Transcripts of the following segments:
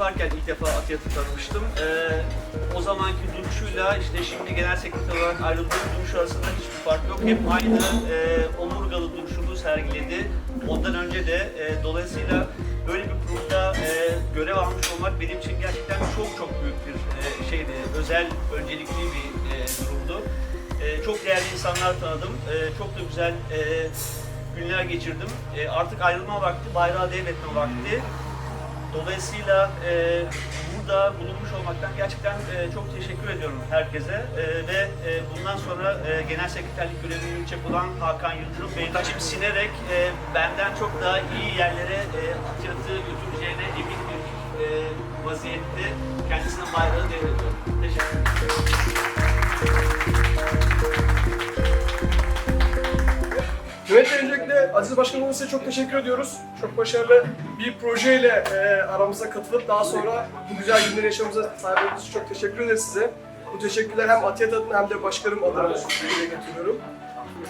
defa Atiyat'ı tanımıştım. Ee, o zamanki duruşuyla işte şimdi genel sekreter olarak ayrıldığım duruş arasında hiçbir fark yok. Hep aynı e, omurgalı duruşunu sergiledi. Ondan önce de e, dolayısıyla böyle bir kurumda e, görev almış olmak benim için gerçekten çok çok büyük bir e, şeydi. Özel, öncelikli bir e, durumdu. E, çok değerli insanlar tanıdım. E, çok da güzel e, günler geçirdim. E, artık ayrılma vakti, bayrağı devretme vakti. Dolayısıyla e, burada bulunmuş olmaktan gerçekten e, çok teşekkür ediyorum herkese E, ve e, bundan sonra e, genel sekreterlik görevini yürütecek olan Hakan Yıldırım Bey'in açıp sinerek e, benden çok daha iyi yerlere e, Atyat'ı götüreceğine emin bir e, vaziyette kendisine bayrağı devrediyorum. Teşekkür Bey öncelikle Aziz Başkanımız size çok teşekkür ediyoruz. Çok başarılı bir projeyle e, aramıza katılıp daha sonra bu güzel günleri yaşamamıza sahip olduğunuz için çok teşekkür ederiz size. Bu teşekkürler hem Atiyat adına hem de başkanım adına dile getiriyorum.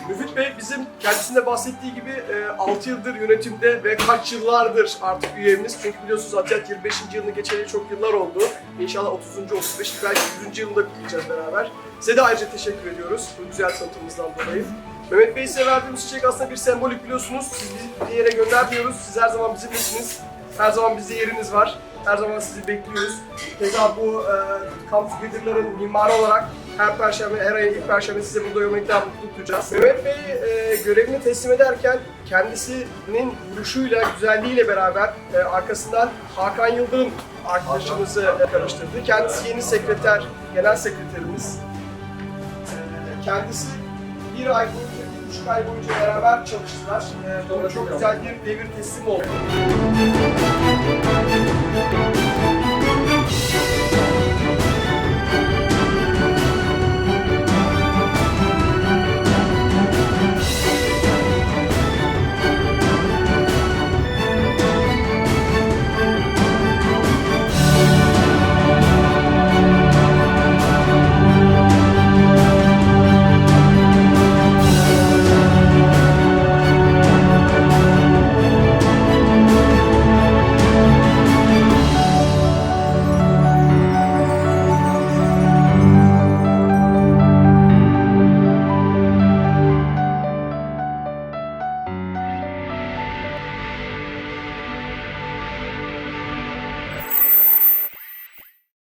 Müfit Bey bizim kendisinde bahsettiği gibi e, 6 yıldır yönetimde ve kaç yıllardır artık üyemiz. Çünkü biliyorsunuz Atiyat 25. yılını geçeli çok yıllar oldu. İnşallah 30. 35. belki 100. yılında kutlayacağız beraber. Size de ayrıca teşekkür ediyoruz bu güzel tanıtımınızdan dolayı. Mehmet Bey size verdiğimiz çiçek aslında bir sembolik biliyorsunuz. Siz bir yere göndermiyoruz. Siz her zaman bizimlesiniz. Her zaman bizde yeriniz var. Her zaman sizi bekliyoruz. Keza bu e, Camp Together'ların mimarı olarak her perşembe, her ayın ilk perşembe size burada görmekten mutluluk duyacağız. Mehmet Bey e, görevini teslim ederken kendisinin duruşuyla, güzelliğiyle beraber e, arkasından Hakan Yıldırım arkadaşımızı e, karıştırdı. Kendisi yeni sekreter, genel sekreterimiz. E, kendisi bir ay boyunca, buçuk ay boyunca beraber çalıştılar. Ee, çok güzel bir devir teslim oldu.